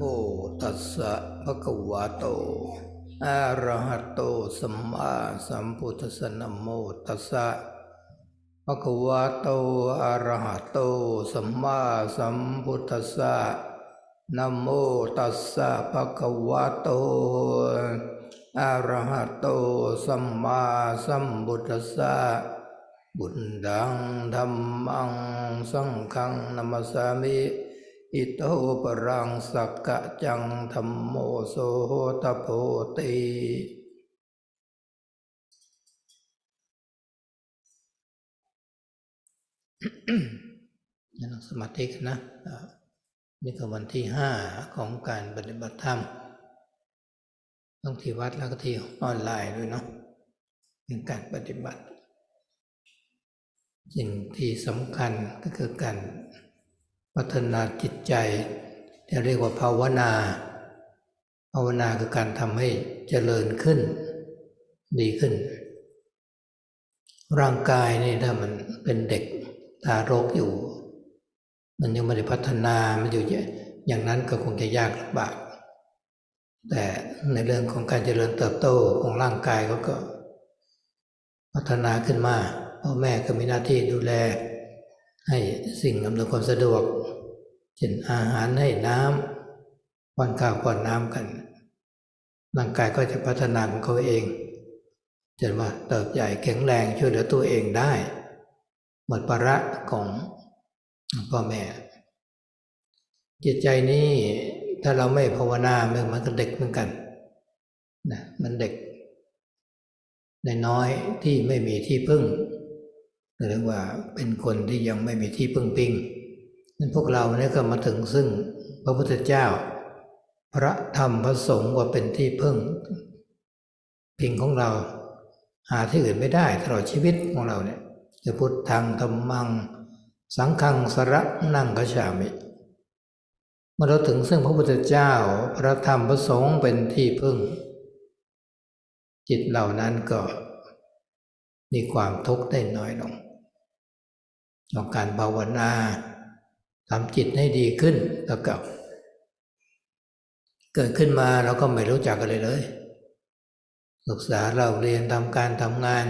โมตัสสะภะคะวะโตอะระหะโตสัมมาสัมพุทธัสสะนะโมตัสสะภะคะวะโตอะระหะโตสัมมาสัมพุทธัสสะนะโมตัสสะภะคะวะโตอะระหะโตสัมมาสัมพุทธัสสะบุญดังธรรมังสังฆังนามัสสามิ อิโตปรังสักกะจังธรรมโมโสตโพตินั่งสมาธิกันนะอ่านี่ก็วันที่ห้าของการปฏิบัติธรรมต้องที่วัดแล้วก็ที่ออนไลน์ด้วยเนาะเป็นการปฏิบัติ สิ่งที่สำคัญก็คือการ พัฒนาจิตใจเรียกว่าภาวนา ภาวนาคือการทำให้เจริญขึ้น ดีขึ้น ร่างกายนี่ถ้ามันเป็นเด็กทารกอยู่ มันยังไม่ได้พัฒนามันอยู่อย่างนั้นก็คงจะยากลำบาก แต่ในเรื่องของการเจริญเติบโตของร่างกายเขาก็ พัฒนาขึ้นมาพ่อแม่ก็มีหน้าที่ดูแล ให้สิ่งอำนวยความสะดวก เช่นอาหารให้น้ำป้อนข้าวป้อนน้ำกัน ร่างกายก็จะพัฒนาของเขาเองจนว่าเติบใหญ่แข็งแรงช่วยเหลือตัวเองได้ หมดภาระของพ่อแม่ จิตใจนี้ถ้าเราไม่ภาวนามันก็เด็กเหมือนกันนะมันเด็กในน้อยที่ไม่มีที่พึ่งหรือว่าเป็นคนที่ยังไม่มีที่พึ่งพิง นั้นพวกเราเนี่ยก็มาถึงซึ่งพระพุทธเจ้า พระธรรมพระสงฆ์ว่าเป็นที่พึ่ง พิงของเรา หาที่อื่นไม่ได้ตลอดชีวิตของเราเนี่ยจะพุทธังธรรมัง สังฆังสระนั่งกชามิเมื่อเราถึงซึ่งพระพุทธเจ้า พระธรรมพระสงฆ์เป็นที่พึ่ง จิตเหล่านั้นก็มีความทุกข์ได้น้อยลงต้องการภาวนา ทำจิตให้ดีขึ้นแล้วกับ เกิดขึ้นมาเราก็ไม่รู้จักกันเลยเลย ศึกษาเราเรียนทำการทำงาน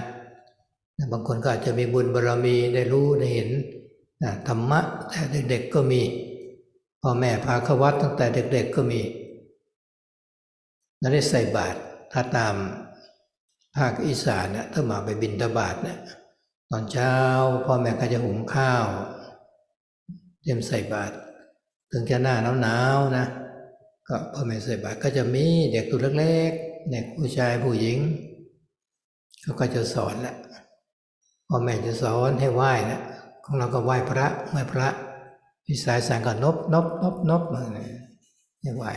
บางคนก็อาจจะมีบุญบารรมีได้รู้ได้เห็นธรรมะแต่เด็กๆก็มีพ่อแม่พาเข้าวัดตั้งแต่เด็ก ๆก็มีนั่นได้ใส่บาตรถ้าตามภาคอีสานเนี่ยถ้ามาไปบินตบาทเนี่ยตอนเช้าพ่อแม่ก็จะหุงข้าว เตรียมใส่บาตรถึงจะหน้าหนาวๆนะ ก็พ่อแม่ใส่บาตรก็จะมีเด็กตัวเล็กๆเด็กผู้ชายผู้หญิงเขาก็จะสอนแหละพ่อแม่จะสอนให้ไหว้นะของเราก็ไหว้พระไหว้พระพี่สายสั่งก็นบนบนบนบมาให้ไหว้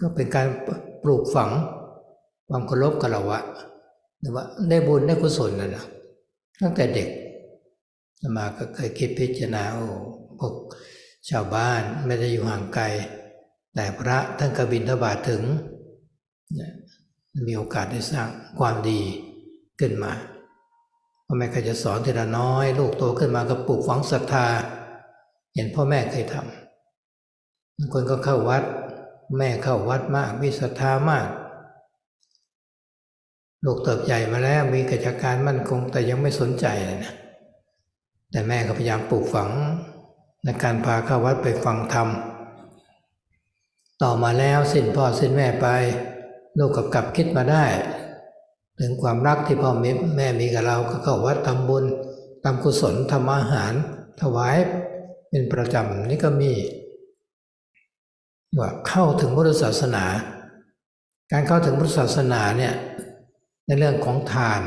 ก็เป็นการปลูกฝังความเคารพกับเราอะหรือว่าได้บุญได้กุศลนะนะตั้งแต่เด็ก มาก็เคยคิดพิจารณาโอ้พวกชาวบ้านไม่ได้อยู่ห่างไกล แต่พระท่านกบินทบาทถึง มีโอกาสได้สร้างความดีขึ้นมาพ่อแม่ก็จะสอนทีละน้อย ลูกโตขึ้นมาก็ปลูกฝังศรัทธา เห็นพ่อแม่เคยทำบางคนก็เข้าวัด แม่เข้าวัดมากมีศรัทธามาก ลูกเติบใหญ่มาแล้วมีกิจการมั่นคงแต่ยังไม่สนใจเลยนะ แต่แม่ก็พยายามปลูกฝังในการพาเข้าวัดไปฟังธรรม ต่อมาแล้วสิ้นพ่อสิ้นแม่ไป ลูกก็กลับคิดมาได้ ถึงความรักที่พ่อแม่มีกับเราก็เข้าวัดทำบุญทำกุศลทำอาหาร ถวายเป็นประจำนี่ก็มีว่าเข้าถึงพุทธศาสนา การเข้าถึงพุทธศาสนาเนี่ยในเรื่องของทาน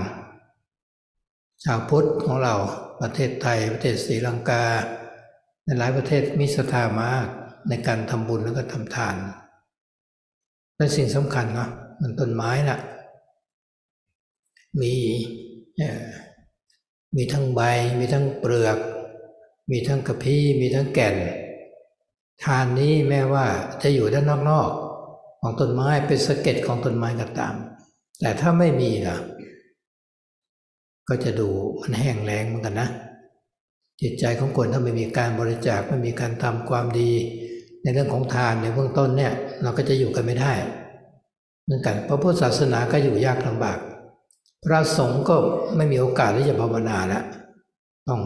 ชาวพุทธของเรา ประเทศไทยประเทศศรีลังกา ในหลายประเทศมีศรัทธามากในการทำบุญแล้วก็ทำทานและสิ่งสำคัญเนาะมันต้นไม้นะ่ะมีมีทั้งใบ มีทั้งเปลือก มีทั้งกระพี้มีทั้งแก่น ทานนี้แม้ว่าจะอยู่ด้านนอกๆของต้นไม้เป็นสะเก็ดของต้นไม้ก็ตาม แต่ถ้าไม่มีล่ะ ก็จะดูมันแห้งแล้งเหมือนกันนะ จิตใจของคนถ้าไม่มีการบริจาคไม่มีการทำความดี ในเรื่องของทานในเบื้องต้นเนี่ยเราก็จะอยู่กันไม่ได้เหมือนกันพระพุทธศาสนาก็อยู่ยากลำบาก พระสงฆ์ก็ไม่มีโอกาสที่จะภาวนาแล้วต้อง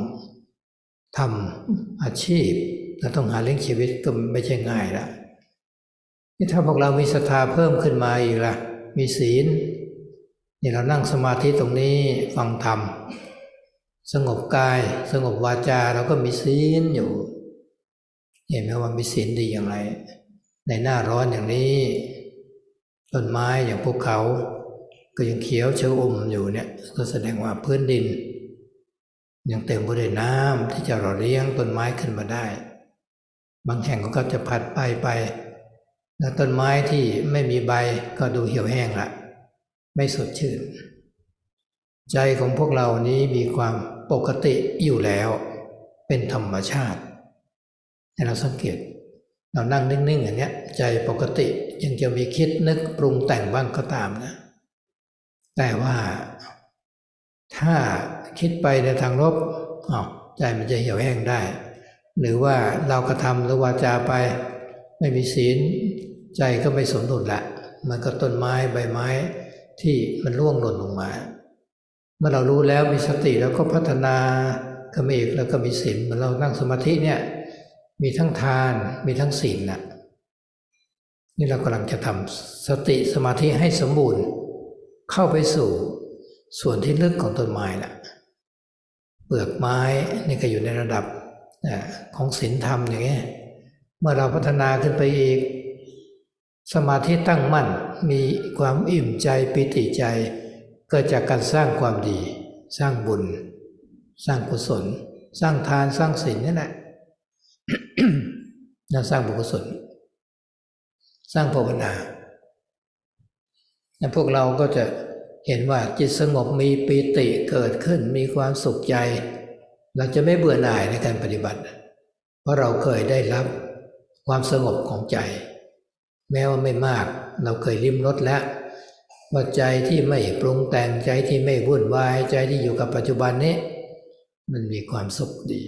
ทำอาชีพและต้องหาเลี้ยงชีวิตก็ไม่ใช่ง่ายแล้วนี่ถ้าพวกเรามีศรัทธาเพิ่มขึ้นมาอีกล่ะ มีศีล นี่เรานั่งสมาธิตรงนี้ฟังธรรม สงบกาย สงบวาจาเราก็มีศีลอยู่ เห็นไหมว่ามีศีลดีอย่างไร ในหน้าร้อนอย่างนี้ ต้นไม้อย่างภูเขา ก็ยังเขียวเชื้ออมอยู่เนี่ยก็แสดงว่าพื้นดิน ยังเต็มไปด้วยน้ำที่จะหล่อเลี้ยงต้นไม้ขึ้นมาได้ บางแห่งก็จะผัดไปไปแล้วต้นไม้ที่ไม่มีใบก็ดูเหี่ยวแห้งละ ไม่สดชื่น ใจของพวกเรานี้มีความปกติอยู่แล้ว เป็นธรรมชาติให้เราสังเกต เรานั่งนิ่งๆอย่างเนี้ย ใจปกติยังจะมีคิดนึกปรุงแต่งบ้างก็ตามนะ แต่ว่าถ้าคิดไปในทางลบอ้าวใจมันจะเหี่ยวแห้งได้ หรือว่าเรากระทำหรือวาจาไป ไม่มีศีล ใจก็ไม่สมดุลละมันก็ต้นไม้ใบไม้ ที่มันร่วงหล่นลงมา เมื่อเรารู้แล้วมีสติแล้วก็พัฒนาก็มีอีกแล้วก็มีศีลเหมือนเรานั่งสมาธิเนี่ย มีทั้งทานมีทั้งศีลน่ะนี่เรากำลังจะทำสติสมาธิให้สมบูรณ์ เข้าไปสู่ส่วนที่ลึกของต้นไม้น่ะเปลือกไม้นี่ก็อยู่ในระดับของศีลธรรมอย่างเงี้ยเมื่อเราพัฒนาขึ้นไปอีก สมาธิตั้งมั่นมีความอิ่มใจปิติใจ เกิดจากการสร้างความดี สร้างบุญ สร้างกุศล สร้างทานสร้างศีลนี่แหละและสร้างบุญกุศล สร้างภาวนาแล้วพวกเราก็จะเห็นว่าจิตสงบมีปีติเกิดขึ้นมีความสุขใจ เราจะไม่เบื่อหน่ายในการปฏิบัติ เพราะเราเคยได้รับความสงบของใจ แม้ว่าไม่มาก เราเคยริมรสแล้วว่าใจที่ไม่ปรุงแต่งใจที่ไม่วุ่นวายใจที่อยู่กับปัจจุบันนี้ มันมีความสุขดี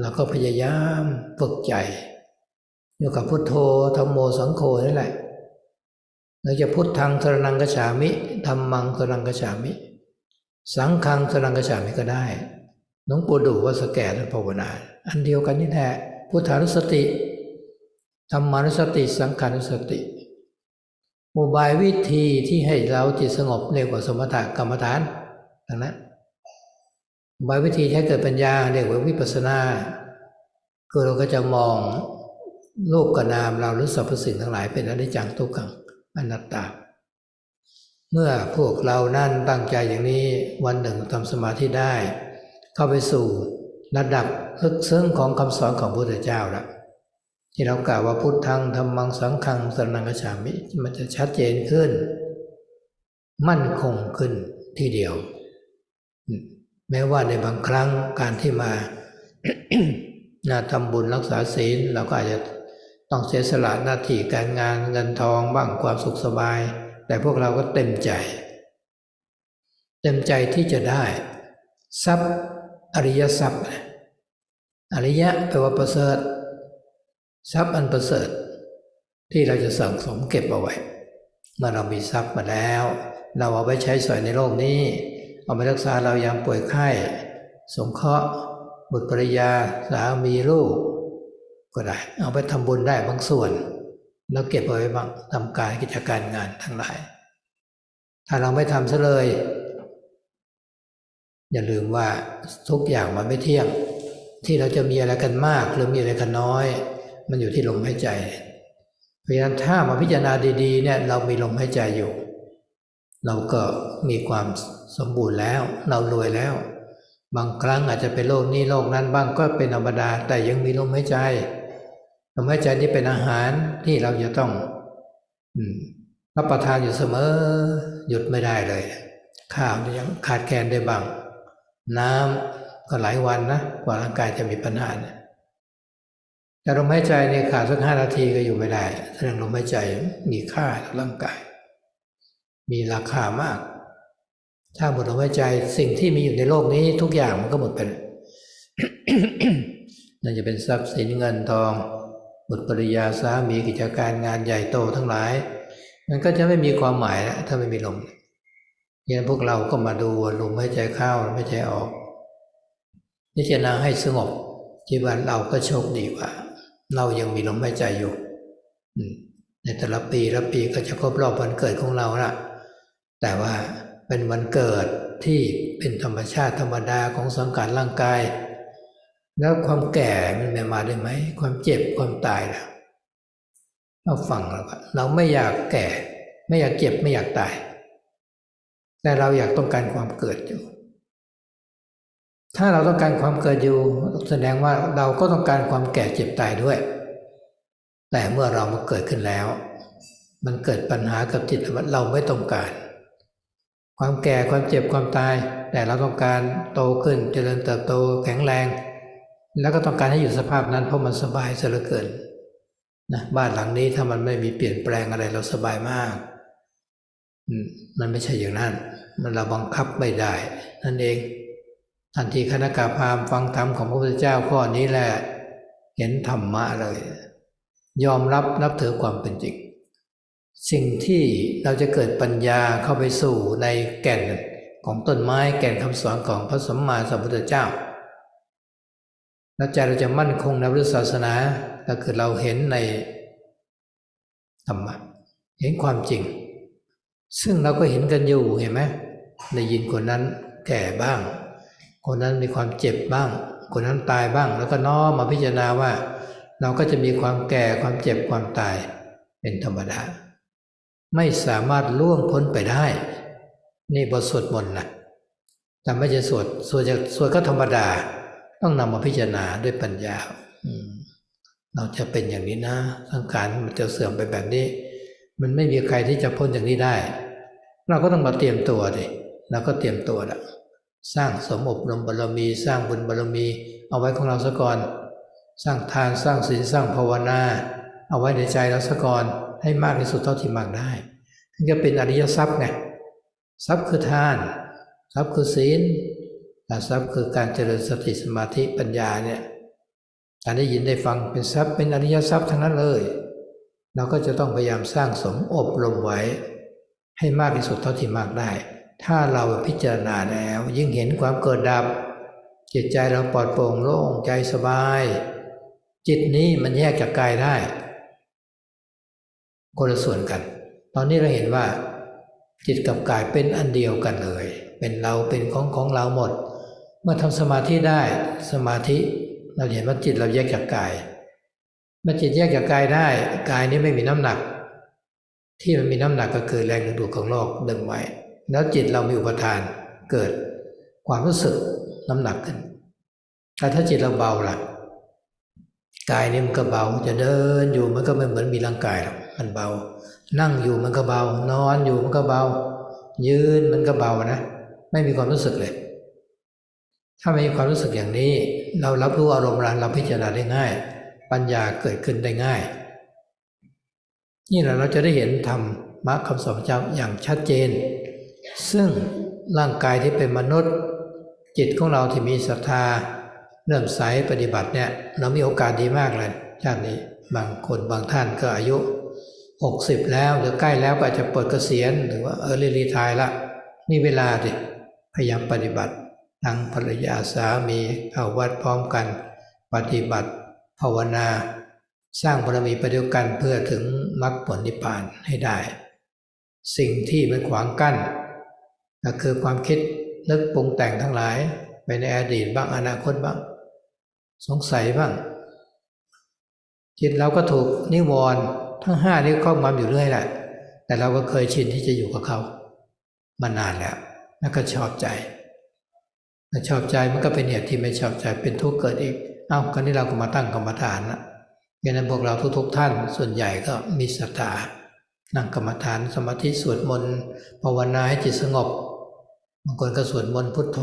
เราก็พยายามฝึกใจอยู่กับพุทโธธรรมโมสังโฆนี่แหละเราจะพุทธังสรนังกฉามิธรรมังสรนังกฉามิ สังฆังสรนังกฉามิก็ได้หลวงปูดูว่าสแก่ท่านภาวนา อันเดียวกันนี่แหละพุทธานุสติ ธรรมานุสติสังขานุสติอุบายวิธีที่ให้เราจิตสงบเรียกว่าสมถกรรมฐานดังนั้นอุบายวิธีให้เกิดปัญญาเรียกว่าวิปัสสนาคือเราก็จะมองโลกกนามเราหรือสรรพสิ่งทั้งหลายเป็นอนิจจังทุกขังอนัตตา เมื่อพวกเรานั่นตั้งใจอย่างนี้วันหนึ่งทำสมาธิได้ เข้าไปสู่ระดับลึกซึ้งของคำสอนของพระพุทธเจ้าและ ที่เรากล่าวว่าพุทธังธรรมังสังฆังสรนังกัจฉามิมันจะชัดเจนขึ้น มั่นคงขึ้นทีเดียว แม้ว่าในบางครั้งการที่มานาทำบุญรักษาศีลเราก็อาจจะต้องเสียสละหน้าที่การงานเงินทองบ้างความสุขสบาย แต่พวกเราก็เต็มใจ เต็มใจที่จะได้ ทรัพย์อริยทรัพย์ อริยะแปลว่าประเสริฐ ทรัพย์อันประเสริฐ ที่เราจะสั่งสมเก็บเอาไว้เมื่อเรามีทรัพย์มาแล้ว เราเอาไว้ใช้สอยในโลกนี้ เอาไปรักษาเรายามป่วยไข้สงเคราะห์บุตรภรยาสามีลูก ก็ได้ เอาไปทำบุญได้บางส่วน แล้วเก็บเอาไว้บ้างทำการกิจการงานทั้งหลาย ถ้าเราไม่ทำซะเลย อย่าลืมว่าทุกอย่างมันไม่เที่ยง ที่เราจะมีอะไรกันมากหรือมีอะไรกันน้อย มันอยู่ที่ลมหายใจ เพราะฉะนั้นถ้ามาพิจารณาดีๆเนี่ยเรามีลมหายใจอยู่ เราก็มีความสมบูรณ์แล้ว เรารวยแล้ว บางครั้งอาจจะเป็นโรคนี้โรคนั้นบ้างก็เป็นธรรมดา แต่ยังมีลมหายใจลมหายใจนี่เป็นอาหารที่เราจะต้องรับประทานอยู่เสมอหยุดไม่ได้เลย ข้าวยังขาดแคลนได้บ้าง น้ำก็หลายวันนะกว่าร่างกายจะมีปัญหาเนี่ย แต่ลมหายใจเนี่ยขาดสักห้านาทีก็อยู่ไม่ได้แสดงลมหายใจมีค่าต่อร่างกาย มีราคามาก ถ้าหมดลมหายใจสิ่งที่มีอยู่ในโลกนี้ทุกอย่างมันก็หมดไปนั่นจะเป็นทรัพย์สินเงินทองบุตรภริยาสามีกิจการงานใหญ่โตทั้งหลาย มันก็จะไม่มีความหมายแล้วถ้าไม่มีลมอย่างพวกเราก็มาดูลมหายใจเข้าไม่ใจออกพิจารณาให้สงบที่ว่าเราก็โชคดีว่า เรายังมีลมหายใจอยู่ในแต่ละปีละปีก็จะครบรอบวันเกิดของเราละแต่ว่าเป็นวันเกิดที่เป็นธรรมชาติธรรมดาของสังขารร่างกาย แล้วความแก่มันไม่มาได้ไหม ความเจ็บความตายล่ะเราฟังแล้วเราไม่อยากแก่ ไม่อยากเจ็บไม่อยากตาย แต่เราอยากต้องการความเกิดอยู่ ถ้าเราต้องการความเกิดอยู่ แสดงว่าเราก็ต้องการความแก่เจ็บตายด้วย แต่เมื่อเรามาเกิดขึ้นแล้ว มันเกิดปัญหากับจิตว่าเราไม่ต้องการ ความแก่ความเจ็บความตาย แต่เราต้องการโตขึ้นเจริญเติบโตแข็งแรง แล้วก็ต้องการให้อยู่สภาพนั้นเพราะมันสบายซะเหลือเกินนะบ้านหลังนี้ถ้ามันไม่มีเปลี่ยนแปลงอะไรเราสบายมากมันไม่ใช่อย่างนั้น มันเราบังคับไม่ได้ นั่นเอง ทันทีคณะกาพามฟังธรรมของพระพุทธเจ้าข้อนี้แหละเห็นธรรมะเลย ยอมรับนับถือความเป็นจริง สิ่งที่เราจะเกิดปัญญาเข้าไปสู่ในแก่นของต้นไม้แก่นคำสอนของพระสัมมาสัมพุทธเจ้าแล้วใจเราจะมั่นคงในพุทธศาสนาก็คือเราเห็นในธรรมะเห็นความจริง ซึ่งเราก็เห็นกันอยู่เห็นไหมได้ยินคนนั้นแก่บ้าง คนนั้นมีความเจ็บบ้าง คนนั้นตายบ้าง แล้วก็น้อมมาพิจารณาว่า เราก็จะมีความแก่ความเจ็บความตายเป็นธรรมดา ไม่สามารถล่วงพ้นไปได้ นี่บทสวดมนต์นะแต่ไม่จะสวดสวดจะสวดก็ธรรมดา ต้องนำมาพิจารณาด้วยปัญญาเราจะเป็นอย่างนี้นะสังขารมันจะเสื่อมไปแบบนี้ มันไม่มีใครที่จะพ้นอย่างนี้ได้ เราก็ต้องมาเตรียมตัวดิเราก็เตรียมตัวละ สร้างสมอบรมบารมี สร้างบุญบารมี เอาไว้ของเราซะก่อน สร้างทานสร้างศีลสร้างภาวนา เอาไว้ในใจเราซะก่อนให้มากที่สุดเท่าที่มากได้ถึงจะเป็นอริยทรัพย์ไงทรัพย์คือทาน ทรัพย์คือศีลและทรัพย์คือการเจริญสติสมาธิปัญญาเนี่ยการได้ยินได้ฟังเป็นทรัพย์เป็นอริยทรัพย์ทั้งนั้นเลย เราก็จะต้องพยายามสร้างสมอบรมไว้ ให้มากที่สุดเท่าที่มากได้ ถ้าเราพิจารณาแล้ว ยิ่งเห็นความเกิดดับ จิตใจเราปลอดโปร่งโล่งใจสบาย จิตนี้มันแยกจากกายได้ คนละส่วนกัน ตอนนี้เราเห็นว่า จิตกับกายเป็นอันเดียวกันเลย เป็นเราเป็นของของเราหมด เมื่อทำสมาธิได้สมาธิเราเห็นว่าจิตเราแยกจากกายเมื่อจิตแยกจากกายได้กายนี้ไม่มีน้ำหนัก ที่มันมีน้ำหนักก็คือแรงดึงดูดของโลกดึงไว้ แล้วจิตเรามีอุปทานเกิดความรู้สึกน้ำหนักขึ้นแต่ถ้าจิตเราเบาล่ะกายนี่มันก็เบา จะเดินอยู่มันก็ไม่เหมือนมีร่างกายหรอกมันเบา นั่งอยู่มันก็เบา นอนอยู่มันก็เบา ยืนมันก็เบานะ ไม่มีความรู้สึกเลย ถ้าไม่มีความรู้สึกอย่างนี้ เรารับรู้อารมณ์เราเราพิจารณาได้ง่าย ปัญญาเกิดขึ้นได้ง่าย นี่แหละเราจะได้เห็นธรรมะคำสอนพระเจ้าอย่างชัดเจน ซึ่งร่างกายที่เป็นมนุษย์ จิตของเราที่มีศรัทธาเริ่มใสปฏิบัติเนี่ยเรามีโอกาสดีมากเลยชาตินี้บางคนบางท่านก็อายุหกสิบแล้วหรือใกล้แล้วก็อาจจะเปิดเกษียณหรือว่าเออรีทายละมีเวลาดิพยายามปฏิบัติทั้งภรรยาสามีเข้าวัดพร้อมกัน ปฏิบัติ ภาวนา สร้างบารมีปด้วยกันเพื่อถึงมรรคผลนิพพานให้ได้ สิ่งที่มันขวางกั้น ก็คือความคิดนึกปรุงแต่งทั้งหลาย ไปในอดีตบ้างอนาคตบ้าง สงสัยบ้าง จิตเราก็ถูกนิวรณ์ทั้งห้านี้ครอบงำอยู่เรื่อยแหละ แต่เราก็เคยชินที่จะอยู่กับเขามานานแล้วแล้วก็ชอบใจชอบใจมันก็เป็นเหตุที่ไม่ชอบใจเป็นทุกข์เกิดอีกเอ้าก็นี่เราก็มาตั้งกรรมฐานนะดังนั้นพวกเราทุกๆท่านส่วนใหญ่ก็มีศรัทธานั่งกรรมฐานสมาธิสวดมนต์ภาวนาให้จิตสงบ บางคนก็สวดมนต์พุทโธ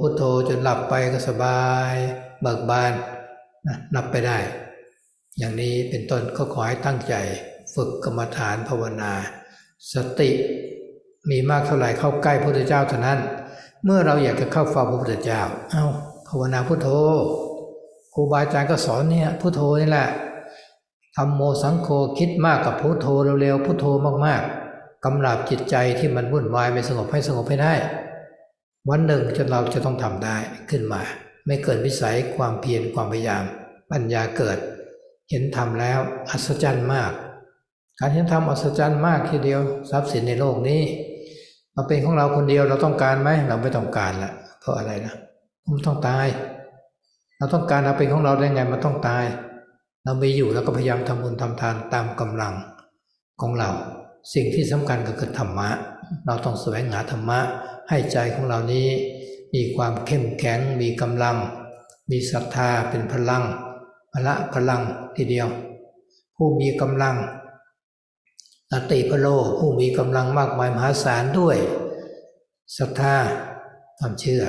พุทโธจนหลับไปก็สบาย เบิกบานนะหลับไปได้ อย่างนี้เป็นต้นก็ขอให้ตั้งใจ ฝึกกรรมฐานภาวนา สติมีมากเท่าไหร่เข้าใกล้พระพุทธเจ้าเท่านั้น เมื่อเราอยากจะเข้าเฝ้าพระพุทธเจ้า เอา้าภาวนาพุทโธครูบาอาจารย์ก็สอนเนี่ยพุทโธนี่แหละทธรรมโมสังโฆคิดมากกับพุทโธเร็วๆพุทโธมากๆกำลับจิตใจที่มันวุ่นวายไม่สงบให้สงบให้ได้ วันหนึ่งจะเราจะต้องทำได้ขึ้นมา ไม่เกินวิสัยความเพียรความพยายาม ปัญญาเกิด เห็นธรรมแล้วอัศจรรย์มาก การเห็นธรรมอัศจรรย์มากทีเดียวทรัพย์สินในโลกนี้มาเป็นของเราคนเดียวเราต้องการไหมเราไม่ต้องการละเพราะอะไรนะมันต้องตาย เราต้องการเอาเป็นของเราได้ไงมันต้องตาย เรามีอยู่แล้วก็พยายามทำบุญทำทานตามกำลังของเรา สิ่งที่สำคัญก็คือธรรมะ เราต้องแสวงหาธรรมะ ให้ใจของเรานี้ มีความเข้มแข็ง มีกำลัง มีศรัทธาเป็นพลังพละพลังทีเดียว ผู้มีกำลังสติพโลผู้มีกำลังมากมายมหาศาลด้วยศรัทธาความเชื่อ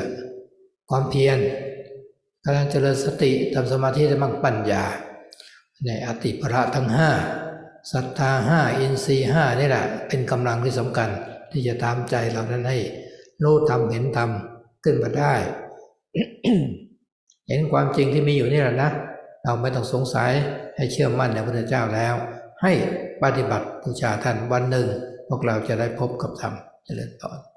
ความเพียรการเจริญสติทำสมาธิและมั่งปัญญา ในอติประทั้งห้า ศรัทธาห้าอินทรีห้านี่แหละ เป็นกำลังที่สำคัญที่จะตามใจเรานั้นให้รู้ทำเห็นทำขึ้นมาได้ เห็นความจริงที่มีอยู่นี่แหละนะเราไม่ต้องสงสัยให้เชื่อมั่นในพระเจ้าแล้ว ให้ปฏิบัติบูชาท่านวันหนึ่ง พวกเราจะได้พบกับธรรมเจริญพร